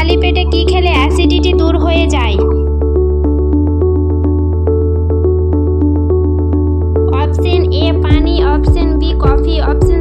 খালি পেটে কি খেলে অ্যাসিডিটি দূর হয়ে যায়? অপশন এ পানি অপশন বি কফি অপশন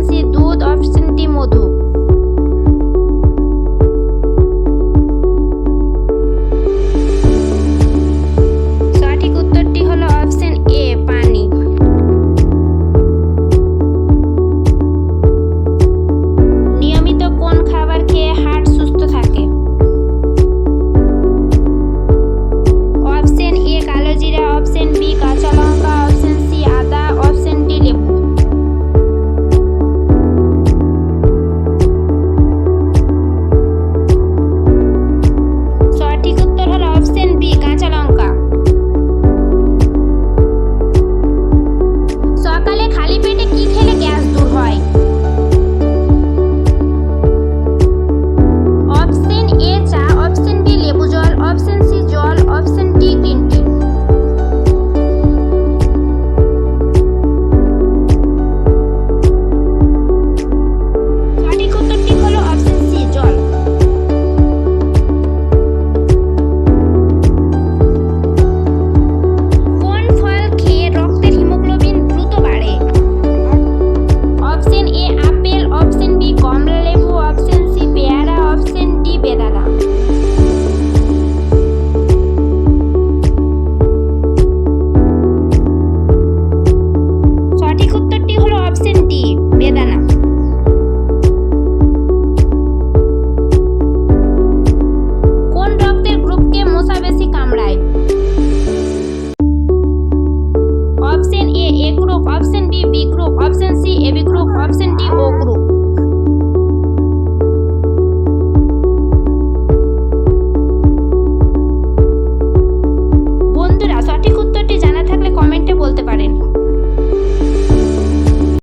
એવી group option T O group